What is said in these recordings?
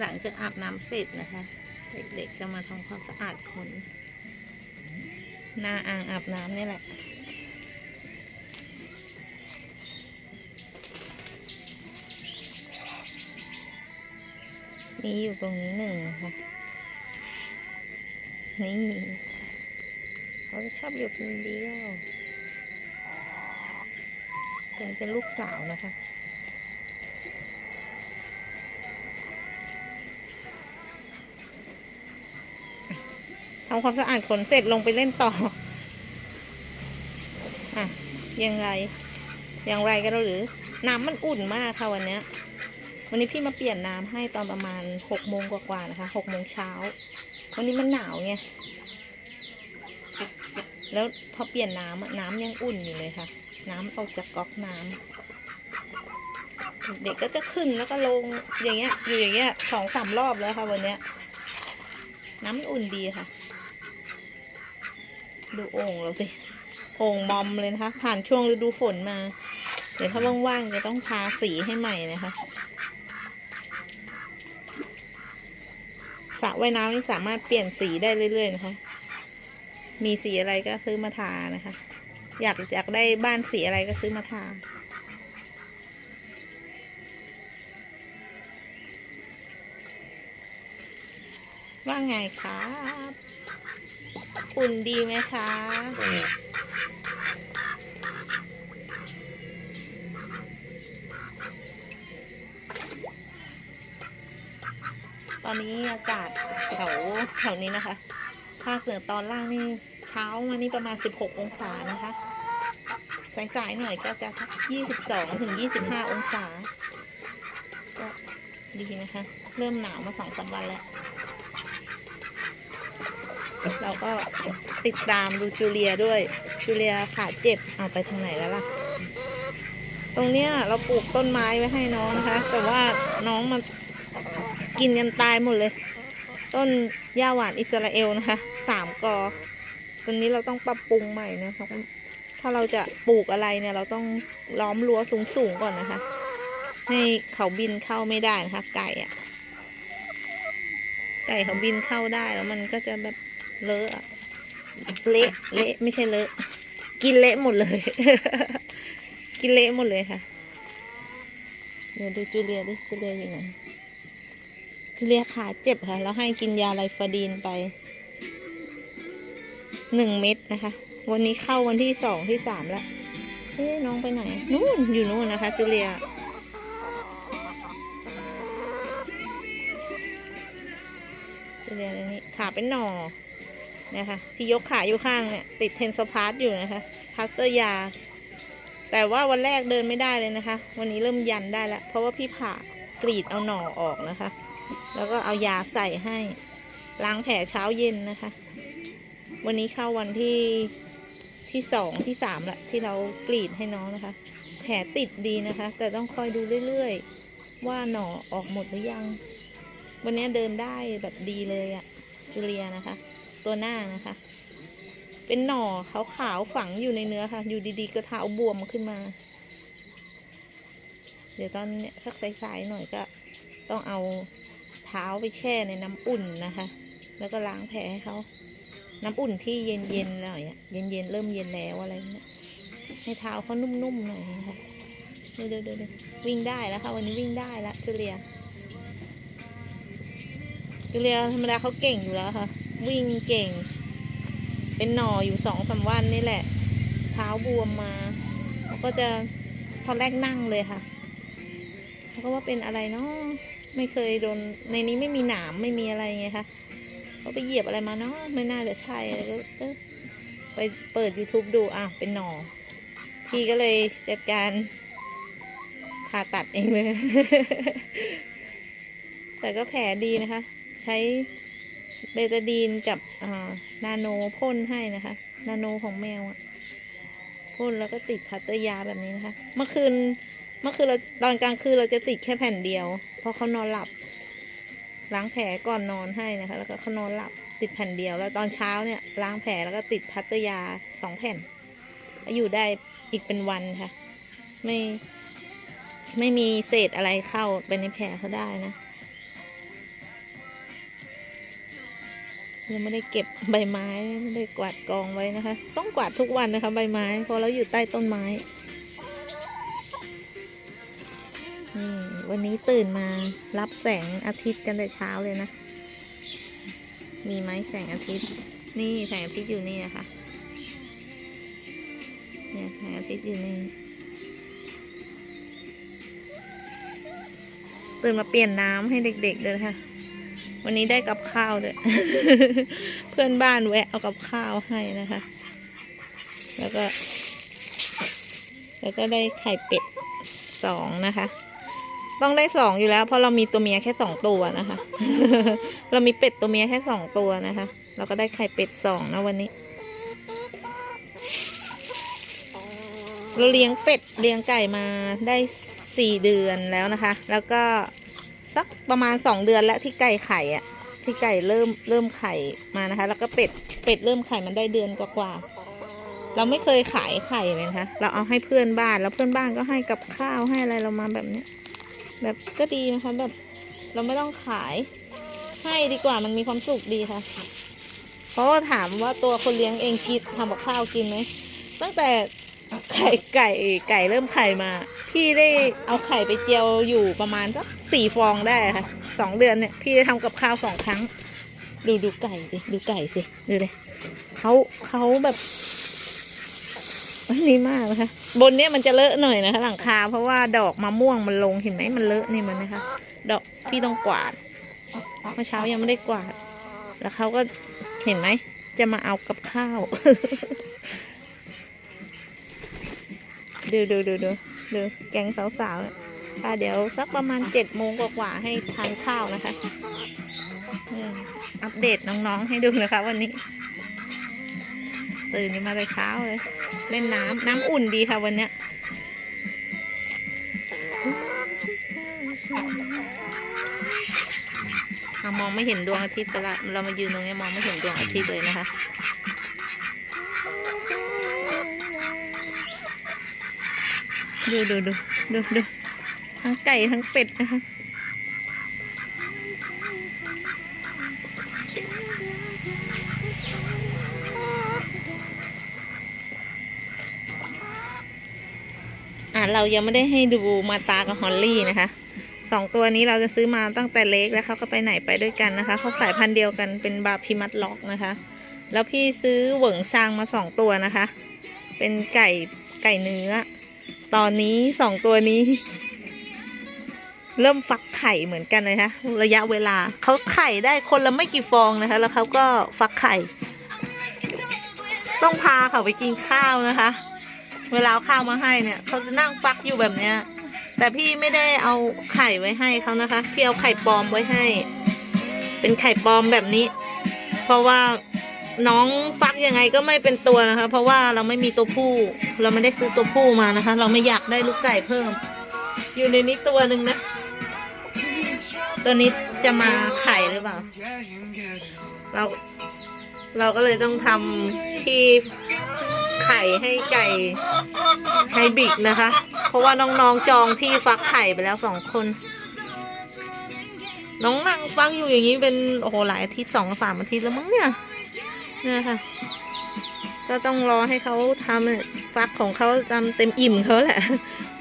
หลังจากอาบน้ำเสร็จนะคะ เด็กๆจะมาทำความสะอาดขนหน้าอ่างอาบน้ำนี่แหละมีอยู่ตรงนี้หนึ่งนะคะ นี่เขาจะชอบอยู่คนเดียวแต่เป็นลูกสาวนะคะ ทำความสะอาดขนเสร็จลงไปเล่นต่ออะยังไงอย่างไรกันหรือ น้ำมันอุ่นมากค่ะวันนี้วันนี้พี่มาเปลี่ยนน้ำให้ตอนประมาณหกโมงกว่าๆนะคะหกโมงเช้า วันนี้มันหนาวไงแล้วพอเปลี่ยนน้ำน้ำยังอุ่นอยู่เลยค่ะ น้ำออกจากก๊อกน้ำเด็กก็จะขึ้นแล้วก็ลงอย่างเงี้ย อยู่อย่างเงี้ยสองสามรอบแล้วค่ะวันเนี้ยน้ำอุ่นดีค่ะ ดูโอ่งเราสิโอ่งมอมเลยนะคะ ผ่านช่วงฤดูฝนมา เดี๋ยวถ้าว่างๆจะต้องทาสีให้ใหม่นะคะสระว่ายน้ำนี่สามารถเปลี่ยนสีได้เรื่อย ๆ นะคะ มีสีอะไรก็ซื้อมาทานะคะ อยากอยากได้บ้านสีอะไรก็ซื้อมาทา ว่าไงครับ อุ่นดีไหมคะ ตอนนี้อากาศแถวแถวนี้นะคะ ภาคเหนือตอนล่างนี่เช้ามานี่ประมาณ 16 องศานะคะ สายๆหน่อยก็จะสัก22ถึง25 องศา ก็ดีนะคะ เริ่มหนาวมาสองสามวันแล้ว เราก็ติดตามดูจูเลียด้วย จูเลียขาเจ็บเอาไปทางไหนแล้วล่ะ ตรงเนี้ยเราปลูกต้นไม้ไว้ให้น้องนะคะ แต่ว่าน้องมันกินกันตายหมดเลย ต้นหญ้าหวานอิสราเอลนะคะสามกอตรงนี้เราต้องปรับปรุงใหม่นะคะถ้าเราจะปลูกอะไรเนี่ยเราต้องล้อมรั้วสูงๆก่อนนะคะ ให้เขาบินเข้าไม่ได้นะคะ ไก่อะไก่เขาบินเข้าได้แล้วมันก็จะแบบ เลอะเละเละไม่ใช่เลอะกินเละหมดเลย กินเละหมดเลยค่ะ เดี๋ยวดูจูเลียดิจูเลียอยู่ไหนจูเลียขาเจ็บค่ะ แล้วให้กินยาไลฟาดีนไปหนึ่งเม็ดนะคะ วันนี้เข้าวันที่สองที่สามแล้วเฮ้ยน้องไปไหน นู่นอยู่นู่นนะคะจูเลียจูเลียตรงนี้ขาเป็นหนอ นะคะที่ยกขาอยู่ข้างเนี่ยติดเทนสพาร์ตอยู่นะคะพลาสเตอร์ยา แต่ว่าวันแรกเดินไม่ได้เลยนะคะ วันนี้เริ่มยันได้แล้วเพราะว่าพี่ผ่ากรีดเอาหน่อออกนะคะ แล้วก็เอายาใส่ให้ล้างแผลเช้าเย็นนะคะ วันนี้เข้าวันที่ที่สองที่สามละที่เรากรีดให้น้องนะคะ แผลติดดีนะคะ แต่ต้องคอยดูเรื่อยๆ ว่าหน่อออกหมดหรือยัง วันนี้เดินได้แบบดีเลยอะจูเลียนะคะ ตัวหน้านะคะ เป็นหน่อขาวๆฝังอยู่ในเนื้อค่ะ อยู่ดีๆก็เท้าบวมขึ้นมา เดี๋ยวตอนเนี้ยสักสายๆหน่อยก็ ต้องเอาเท้าไปแช่ในน้ำอุ่นนะคะ แล้วก็ล้างแผลให้เขาน้ำอุ่นที่เย็นๆหน่อยเย็นๆเริ่มเย็นแล้วอะไรเงี้ยให้เท้าเขานุ่มๆหน่อยนะคะเดี๋ยวเดี๋ยววิ่งได้แล้วค่ะ วันนี้วิ่งได้แล้วจูเลียจูเลียธรรมดาเขาเก่งอยู่แล้วค่ะ วิ่งเก่ง เป็นหน่ออยู่สองสามวันนี่แหละ เท้าบวมมาเขาก็จะตอนแรกนั่งเลยค่ะเขาก็ว่าเป็นอะไรเนาะไม่เคยโดนในนี้ไม่มีหนามไม่มีอะไรไงคะเขาไปเหยียบอะไรมาเนาะไม่น่าจะใช่ไรก็ก็ไปเปิด YouTube ดูอะเป็นหน่อพี่ก็เลยจัดการผ่าตัดเองเลย แต่ก็แผลดีนะคะ ใช้ เบตาดีนกับอ่านาโนพ่นให้นะคะ นาโนของแมวอะพ่นแล้วก็ติดพัตเตอร์ยาแบบนี้นะคะ เมื่อคืนเมื่อคืนเราตอนกลางคืนเราจะติดแค่แผ่นเดียวเพราะเขานอนหลับล้างแผลก่อนนอนให้นะคะ แล้วก็เขานอนหลับติดแผ่นเดียวแล้วตอนเช้าเนี่ยล้างแผลแล้วก็ติดพัตเตอร์ยาสองแผ่นอยู่ได้อีกเป็นวันค่ะ ไม่ไม่มีเศษอะไรเข้าไปในแผลเขาได้นะ ยังไม่ได้เก็บใบไม้ไม่ได้กวาดกองไว้นะคะ ต้องกวาดทุกวันนะคะ ใบไม้เพราะเราอยู่ใต้ต้นไม้นี่วันนี้ตื่นมารับแสงอาทิตย์กันแต่เช้าเลยนะ มีไหมแสงอาทิตย์ นี่แสงอาทิตย์อยู่นี่นะคะเนี่ยแสงอาทิตย์อยู่นี่ตื่นมาเปลี่ยนน้ำให้เด็กๆเลยนะคะ วันนี้ได้กับข้าวด้วย เพื่อนบ้านแวะเอากับข้าวให้นะคะ แล้วก็ แล้วก็ได้ไข่เป็ดสองนะคะ ต้องได้สองอยู่แล้ว เพราะเรามีตัวเมียแค่สองตัวนะคะ เรามีเป็ดตัวเมียแค่สองตัวนะคะ เราก็ได้ไข่เป็ดสองนะวันนี้ เราเลี้ยงเป็ดเลี้ยงไก่มาได้สี่เดือนแล้วนะคะ แล้วก็ สักประมาณสองเดือนแล้วที่ไก่ไข่อะที่ไก่เริ่มเริ่มไข่มานะคะ แล้วก็เป็ดเป็ดเริ่มไข่มันได้เดือนกว่าๆเราไม่เคยขายไข่เลยนะคะเราเอาให้เพื่อนบ้านแล้วเพื่อนบ้านก็ให้กับข้าวให้อะไรเรามาแบบเนี้ยแบบก็ดีนะคะแบบเราไม่ต้องขายให้ดีกว่ามันมีความสุขดีค่ะ เพราะว่าถามว่าตัวคนเลี้ยงเองกินทำกับข้าวกินไหมตั้งแต่ ไข่ไก่ไก่เริ่มไข่มา พี่ได้เอาไข่ไปเจียวอยู่ประมาณสักสี่ฟองได้ค่ะสองเดือนเนี่ย พี่ได้ทำกับข้าวสองครั้ง ดูดูไก่สิดูไก่สิดูเลยเขาเขาแบบอันนี้มากนะคะบนเนี้ยมันจะเลอะหน่อยนะคะ หลังคาเพราะว่าดอกมะม่วงมันลงเห็นไหมมันเลอะนี่มันนะคะ ดอกพี่ต้องกวาดเมื่อเช้ายังไม่ได้กวาด แล้วเขาก็เห็นไหมจะมาเอากับข้าว ดูดูดูดูดูแกงสาวๆค่ะเดี๋ยวสักประมาณเจ็ดโมงกว่าๆให้ทานข้าวนะคะอัปเดตน้องๆให้ดูนะคะ วันนี้ ตื่นมาแต่เช้าเลย เล่นน้ำน้ำอุ่นดีค่ะวันเนี้ยมองไม่เห็นดวงอาทิตย์ไปละเรามายืนตรงนี้มองไม่เห็นดวงอาทิตย์เลยนะคะ ดูดูดูดูดูทั้งไก่ทั้งเป็ดนะคะอะเรายังไม่ได้ให้ดูมาตากับฮอลลี่นะคะสองตัวนี้เราจะซื้อมาตั้งแต่เล็กแล้วเขาก็ไปไหนไปด้วยกันนะคะเขาสายพันธุ์เดียวกันเป็นบาพิมัดล็อกนะคะ แล้วพี่ซื้อเหวิงชางมาสองตัวนะคะ เป็นไก่ไก่เนื้อ ตอนนี้สองตัวนี้ เริ่มฟักไข่เหมือนกันเลยคะระยะเวลาเขาไข่ได้คนละไม่กี่ฟองนะคะ แล้วเขาก็ฟักไข่ ต้องพาเขาไปกินข้าวนะคะ เวลาเอาข้าวมาให้เนี่ยเขาจะนั่งฟักอยู่แบบเนี้ย แต่พี่ไม่ได้เอาไข่ไว้ให้เขานะคะ พี่เอาไข่ปลอมไว้ให้ เป็นไข่ปลอมแบบนี้ เพราะว่า น้องฟักยังไงก็ไม่เป็นตัวนะคะ เพราะว่าเราไม่มีตัวผู้ เราไม่ได้ซื้อตัวผู้มานะคะ เราไม่อยากได้ลูกไก่เพิ่ม อยู่ในนี้ตัวหนึ่งนะตัวนี้จะมาไข่หรือเปล่า เรา เราก็เลยต้องทำที่ไข่ให้ไก่ไฮบริดนะคะ เพราะว่าน้องๆจองที่ฟักไข่ไปแล้วสองคน น้องนั่งฟักอยู่อย่างนี้เป็นโอ้โหหลายอาทิตย์สองสามอาทิตย์แล้วมั้งเนี่ย เนี่ยค่ะ ก็ต้องรอให้เขาทำฟักของเขาตาเต็มอิ่มเขาแหละ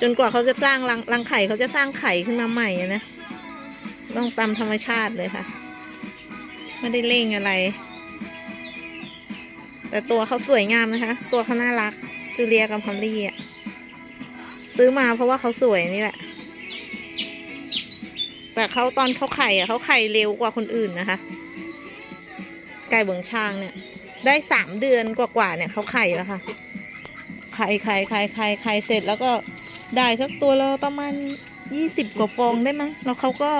จนกว่าเขาจะสร้างรังรังไข่เขาจะสร้างไข่ขึ้นมาใหม่นะ ต้องตามธรรมชาติเลยค่ะ ไม่ได้เร่งอะไร แต่ตัวเขาสวยงามนะคะ ตัวเขาน่ารัก จูเลียกับพอลลี่อะ ซื้อมาเพราะว่าเขาสวยนี่แหละแต่เขาตอนเขาไข่อะเขาไข่เร็วกว่าคนอื่นนะคะ ไก่เบิงช้างเนี่ย ได้สามเดือนกว่าๆเนี่ยเขาไข่แล้วค่ะไข่ไข่ไข่ไข่ไข่เสร็จแล้วก็ได้สักตัวละประมาณยี่สิบกว่าฟองได้มั้งแล้วเขาก็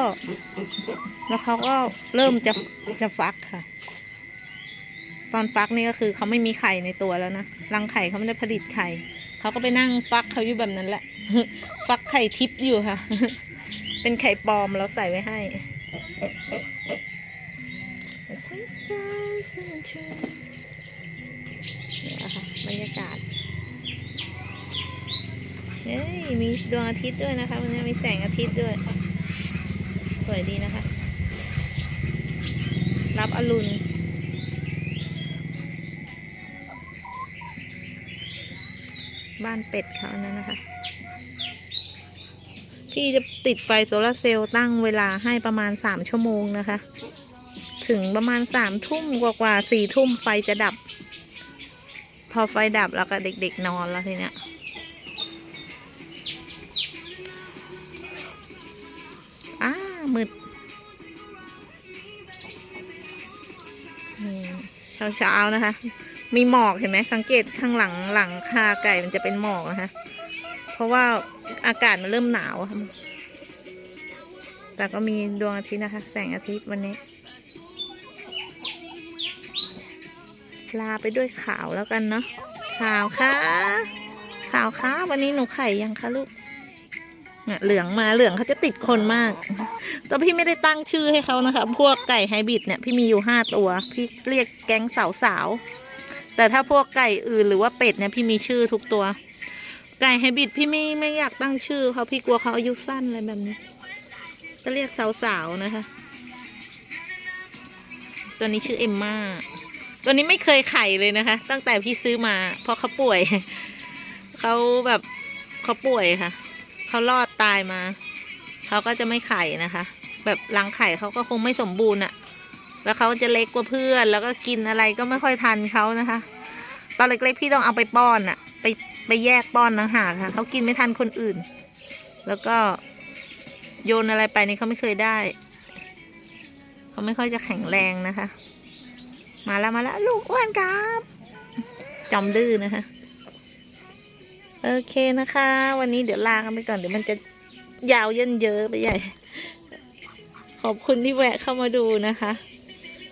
แล้วเขาก็เริ่มจะจะฟักค่ะ ตอนฟักนี่ก็คือเขาไม่มีไข่ในตัวแล้วนะรังไข่เขาไม่ได้ผลิตไข่เขาก็ไปนั่งฟักเขาอยู่แบบนั้นแหละ ฟักไข่ทิพย์อยู่ค่ะ เป็นไข่ปลอมเราใส่ไว้ให้เนี่แค่ะบรรยากาศเฮ้ยมีดวงอาทิตย์ด้วยนะคะวันนี้มีแสงอาทิตย์ด้วย สวยดีนะคะ รับอรุณบ้านเป็ดเขาอันนั้นนะคะ พี่จะติดไฟโซลาเซลล์ตั้งเวลาให้ประมาณสามชั่วโมงนะคะ ถึงประมาณสามทุ่มกว่าๆสี่ทุ่มไฟจะดับ พอไฟดับแล้วก็เด็ก ๆ นอนแล้วทีเนี้ย อ้า มืดเช้าๆนะคะ มีหมอกเห็นไหมสังเกตข้างหลังหลังคาไก่มันจะเป็นหมอกนะคะ เพราะว่าอากาศมันเริ่มหนาว แต่ก็มีดวงอาทิตย์นะคะ แสงอาทิตย์วันนี้ ลาไปด้วยขาวแล้วกันเนาะขาวค่ะขาวค่ะวันนี้หนูไข่ยังคะลูกเนี่ยเหลืองมาเหลืองเขาจะติดคนมาก แต่พี่ไม่ได้ตั้งชื่อให้เขานะคะ พวกไก่ไฮบริดเนี่ยพี่มีอยู่ห้าตัว พี่เรียกแก๊งสาวๆแต่ถ้าพวกไก่อื่นหรือว่าเป็ดเนี่ยพี่มีชื่อทุกตัว ไก่ไฮบริดพี่ไม่ไม่อยากตั้งชื่อเขาพี่กลัวเขาอายุสั้นอะไรแบบนี้ก็เรียกสาวๆนะคะ ตัวนี้ชื่อเอมม่า ตัวนี้ไม่เคยไข่เลยนะคะ ตั้งแต่พี่ซื้อมา เพราะเขาป่วย เขาแบบเขาป่วยค่ะ เขารอดตายมา เขาก็จะไม่ไข่นะคะ แบบรังไข่เขาก็คงไม่สมบูรณ์อะแล้วเขาจะเล็กกว่าเพื่อน แล้วก็กินอะไรก็ไม่ค่อยทันเขานะคะ ตอนเล็กๆพี่ต้องเอาไปป้อนอะไปไปแยกป้อนนะหากค่ะเขากินไม่ทันคนอื่น แล้วก็โยนอะไรไปนี่เขาไม่เคยได้ เขาไม่ค่อยจะแข็งแรงนะคะ มาแล้วมาแล้วลูกอ้วนครับจอมดื้อนะคะโอเคนะคะ วันนี้เดี๋ยวลากันไปก่อนเดี๋ยวมันจะยาวเยินเยอะไปใหญ่ ขอบคุณที่แวะเข้ามาดูนะคะ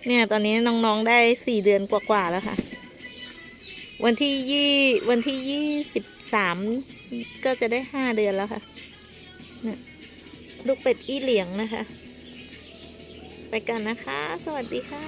เนี่ยตอนนี้น้องๆได้สี่เดือนกว่าๆแล้วค่ะ วันที่ยี่วันที่ยี่สิบสามก็จะได้ห้าเดือนแล้วค่ะเนี่ยลูกเป็ดอี้เหลียงนะคะ ไปกันนะคะ สวัสดีค่ะ